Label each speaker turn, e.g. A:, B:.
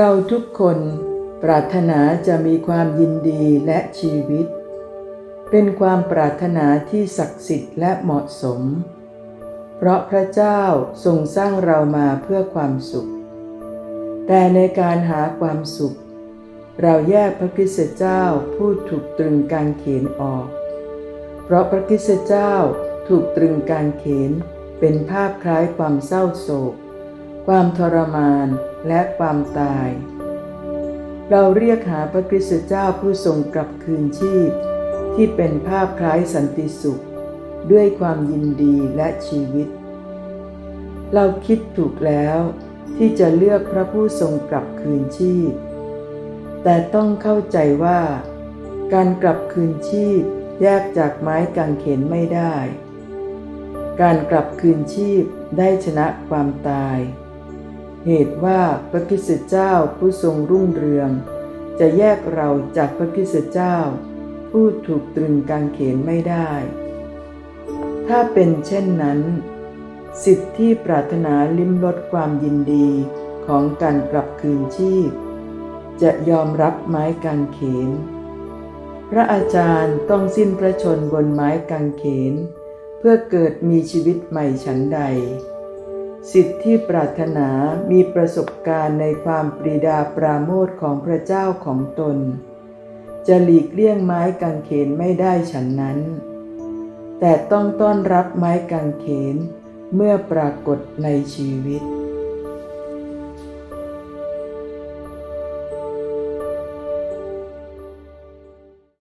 A: เราทุกคนปรารถนาจะมีความยินดีและชีวิต เป็นความปรารถนาที่ศักดิ์สิทธิ์และเหมาะสม เพราะพระเจ้าทรงสร้างเรามาเพื่อความสุข แต่ในการหาความสุข เราแยกพระคริสตเจ้าผู้ถูกตรึงกางเขนออก เพราะพระคริสตเจ้าถูกตรึงกางเขนเป็นภาพคล้ายความเศร้าโศก ความทรมานและความตาย เราเรียกหาพระคริสตเจ้าผู้ทรงกลับคืนชีพ ที่เป็นภาพคล้ายสันติสุข ด้วยความยินดีและชีวิต เราคิดถูกแล้วที่จะเลือกพระผู้ทรงกลับคืนชีพ แต่ต้องเข้าใจว่า การกลับคืนชีพแยกจากไม้กางเขนไม่ได้ การกลับคืนชีพได้ชนะความตาย เหตุว่าพระคริสตเจ้าผู้ทรงรุ่งเรือง จะแยกเราจากพระคริสตเจ้า ผู้ถูกตรึงกางเขนไม่ได้ ถ้าเป็นเช่นนั้น สิทธิที่ปรารถนาลิ้มรสความยินดีของการกลับคืนชีพ จะยอมรับไม้กางเขน พระอาจารย์ต้องสิ้นพระชนบนไม้กางเขน เพื่อเกิดมีชีวิตใหม่ฉันใด สิทธิที่ปรารถนามีประสบการณ์ในความปรีดาปราโมทของพระเจ้าของตน จะหลีกเลี่ยงไม้กางเขนไม่ได้ฉันนั้น แต่ต้องต้อนรับไม้กางเขนเมื่อปรากฏในชีวิต